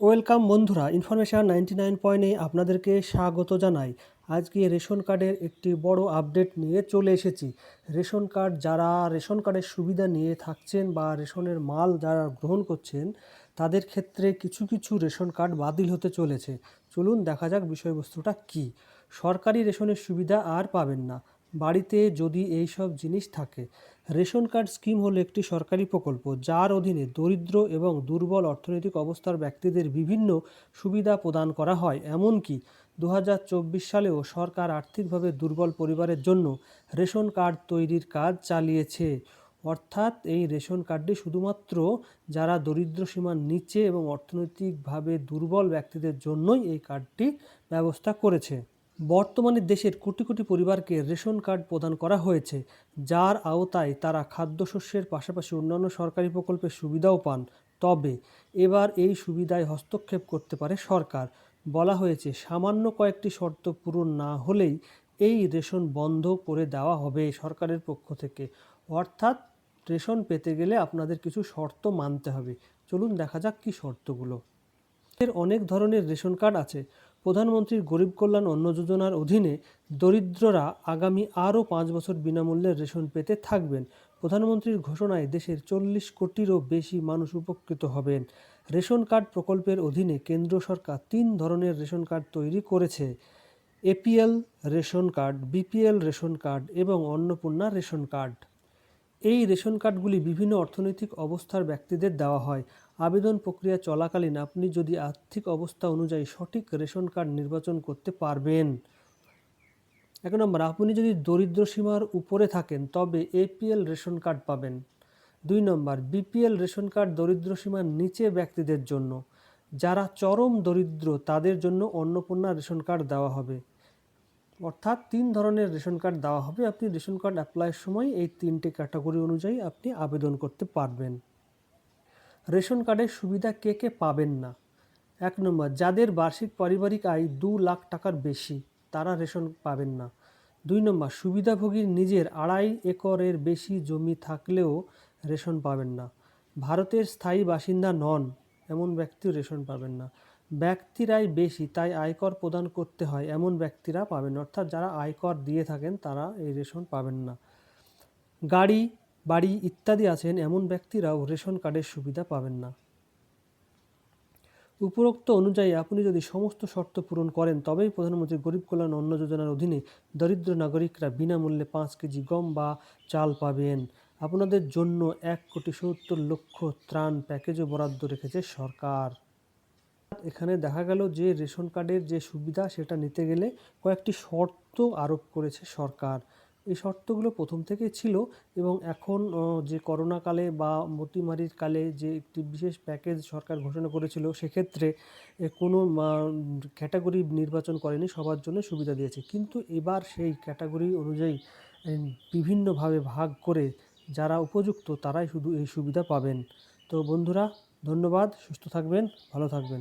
Welcome বন্ধুরা, information ninety nine পয়েন্টে আপনাদেরকে স্বাগত জানাই। আজকে রেশন কার্ডের একটি বড় আপডেট নিয়ে চলে এসেছি। রেশন কার্ড যারা রেশন কার্ডের সুবিধা নিয়ে থাকছেন বা রেশনের মাল যারা গ্রহণ করছেন, তাদের ক্ষেত্রে কিছু কিছু রেশন কার্ড বাতিল হতে চলেছে। চলুন দেখা যাক বিষয়বস্তুটা কি। সরকারি রেশনের সুবিধা আর পাবেন না। বাড়িতে যদি এই সব জিনিস থাকে, রেশন কার্ড স্কিম হলো একটি সরকারি প্রকল্প যার অধীনে দরিদ্র এবং দুর্বল অর্থনৈতিক অবস্থার ব্যক্তিদের বিভিন্ন সুবিধা প্রদান করা হয়। এমনকি দু হাজার চব্বিশ সালেও সরকার আর্থিকভাবে দুর্বল পরিবারের জন্য রেশন কার্ড তৈরির কাজ চালিয়েছে। অর্থাৎ এই রেশন কার্ডটি শুধুমাত্র যারা দরিদ্র সীমার নিচে এবং অর্থনৈতিকভাবে দুর্বল ব্যক্তিদের জন্যই এই কার্ডটি ব্যবস্থা করেছে। বর্তমানে দেশের কোটি কোটি পরিবারকে রেশন কার্ড প্রদান করা হয়েছে, যার আওতায় তারা খাদ্যশস্যের পাশাপাশি অন্যান্য সরকারি প্রকল্পের সুবিধাও পান। তবে এবার এই সুবিধায় হস্তক্ষেপ করতে পারে সরকার। বলা হয়েছে, সামান্য কয়েকটি শর্ত পূরণ না হলেই এই রেশন বন্ধ করে দেওয়া হবে সরকারের পক্ষ থেকে। অর্থাৎ রেশন পেতে গেলে আপনাদের কিছু শর্ত মানতে হবে। চলুন দেখা যাক কী শর্তগুলো। এর অনেক ধরনের রেশন কার্ড আছে। প্রধানমন্ত্রীর গরিব কল্যাণ অন্ন যোজনার অধীনে দরিদ্ররা আগামী আরও পাঁচ বছর বিনামূল্যে রেশন পেতে থাকবেন। প্রধানমন্ত্রীর ঘোষণায় দেশের চল্লিশ কোটিরও বেশি মানুষ উপকৃত হবেন। রেশন কার্ড প্রকল্পের অধীনে কেন্দ্র সরকার তিন ধরনের রেশন কার্ড তৈরি করেছে। APL ration card BPL ration card এবং অন্নপূর্ণা রেশন কার্ড। এই রেশন কার্ডগুলি বিভিন্ন অর্থনৈতিক অবস্থার ব্যক্তিদের দেওয়া হয়। আবেদন প্রক্রিয়া চলাকালীন আপনি যদি আর্থিক অবস্থা অনুযায়ী সঠিক রেশন কার্ড নির্বাচন করতে পারবেন। এক নম্বর, আপনি যদি দরিদ্র সীমার উপরে থাকেন, তবে এপিএল রেশন কার্ড পাবেন। দুই নম্বর বিপিএল রেশন কার্ড দরিদ্র সীমার নিচে ব্যক্তিদের জন্য। যারা চরম দরিদ্র, তাদের জন্য অন্নপূর্ণা রেশন কার্ড দেওয়া হবে। অর্থাৎ তিন ধরনের রেশন কার্ড দেওয়া হবে। আপনি রেশন কার্ড অ্যাপ্লাইয়ের সময় এই তিনটে ক্যাটাগরি অনুযায়ী আপনি আবেদন করতে পারবেন। রেশন কার্ডের সুবিধা কে কে পাবেন না? এক নম্বর, যাদের বার্ষিক পারিবারিক আয় দু লাখ টাকার বেশি, তারা রেশন পাবেন না। দুই নম্বর, সুবিধাভোগীর নিজের আড়াই একরের বেশি জমি থাকলেও রেশন পাবেন না। ভারতের স্থায়ী বাসিন্দা নন, এমন ব্যক্তিও রেশন পাবেন না। ব্যক্তির আয় বেশি, তাই আয়কর প্রদান করতে হয়। এমন ব্যক্তিরা পাবেন, অর্থাৎ যারা আয়কর দিয়ে থাকেন, তারা এই রেশন পাবেন না। গাড়ি, বাড়ি ইত্যাদি আছেন, এমন ব্যক্তিরাও রেশন কার্ডের সুবিধা পাবেন না। উপরোক্ত অনুযায়ী, আপনি যদি সমস্ত শর্ত পূরণ করেন, তবেই প্রধানমন্ত্রী গরিব কল্যাণ অন্ন যোজনার অধীনে দরিদ্র নাগরিকরা বিনামূল্যে পাঁচ কেজি গম বা চাল পাবেন। আপনাদের জন্য এক কোটি সত্তর লক্ষ ত্রাণ প্যাকেজও বরাদ্দ রেখেছে সরকার। এখানে দেখা গেল যে রেশন কার্ডের যে সুবিধা সেটা নিতে গেলে কয়েকটি শর্ত আরোপ করেছে সরকার। এই শর্তগুলো প্রথম থেকেই ছিল এবং এখন যে করোনাকালে বা মতিমারির কালে যে একটি বিশেষ প্যাকেজ সরকার ঘোষণা করেছিল, সেক্ষেত্রে কোনো ক্যাটাগরি নির্বাচন করেনি, সবার জন্য সুবিধা দিয়েছে। কিন্তু এবার সেই ক্যাটাগরি অনুযায়ী বিভিন্নভাবে ভাগ করে যারা উপযুক্ত তারাই শুধু এই সুবিধা পাবেন। তো বন্ধুরা, ধন্যবাদ, সুস্থ থাকবেন, ভালো থাকবেন।